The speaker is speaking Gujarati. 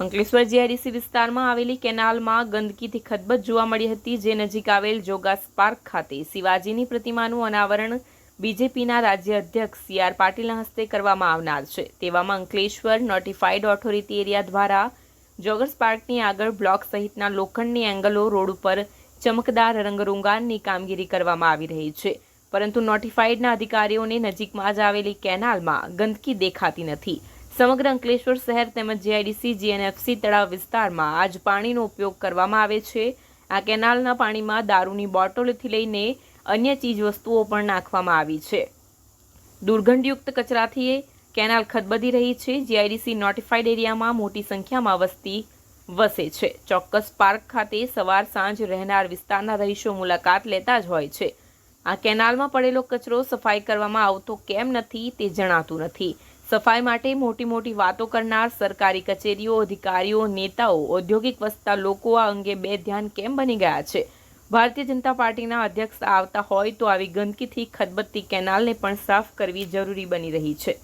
અંકલેશ્વર જીઆઈડીસી વિસ્તારમાં આવેલી કેનાલમાં ગંદકીથી ખદબદ જોવા મળી હતી, જે નજીક આવેલ જોગાસ પાર્ક ખાતે શિવાજીની પ્રતિમાનું અનાવરણ બીજેપીના રાજ્ય અધ્યક્ષ સી આર પાટીલના હસ્તે કરવામાં આવનાર છે. તેવામાં અંકલેશ્વર નોટિફાઈડ ઓથોરિટી એરિયા દ્વારા જોગર્સ પાર્કની આગળ બ્લોક સહિતના લોખંડની એંગલો રોડ ઉપર ચમકદાર રંગરૂંગારની કામગીરી કરવામાં આવી રહી છે. પરંતુ નોટિફાઈડના અધિકારીઓને નજીકમાં જ આવેલી કેનાલમાં ગંદકી દેખાતી નથી. સમગ્ર અંકલેશ્વર શહેર તેમજ જીઆઈડીસી જીએનએફસી તળાવ વિસ્તારમાં આજ પાણીનો ઉપયોગ કરવામાં આવે છે. આ કેનાલના પાણીમાં દારૂની બોટલોથી લઈને અન્ય ચીજવસ્તુઓ પણ નાખવામાં આવી છે. દુર્ગંધયુક્ત કચરાથી કેનાલ ખદબદી રહી છે. જીઆઈડીસી નોટિફાઈડ એરિયામાં મોટી સંખ્યામાં વસ્તી વસે છે. ચોક્કસ પાર્ક ખાતે સવાર સાંજ રહેનાર વિસ્તારના રહીશો મુલાકાત લેતા જ હોય છે. આ કેનાલમાં પડેલો કચરો સફાઈ કરવામાં આવતો કેમ નથી તે જણાતું નથી. સફાઈ માટે મોટી મોટી વાતો કરનાર સરકારી કચેરીઓ, અધિકારીઓ, નેતાઓ, ઔદ્યોગિક વસતા લોકો આ અંગે બે ધ્યાન કેમ બની ગયા છે? ભારતીય જનતા પાર્ટીના અધ્યક્ષ આવતા હોય તો આવી ગંદકીથી ખદબત્તી કેનાલને પણ સાફ કરવી જરૂરી બની રહી છે.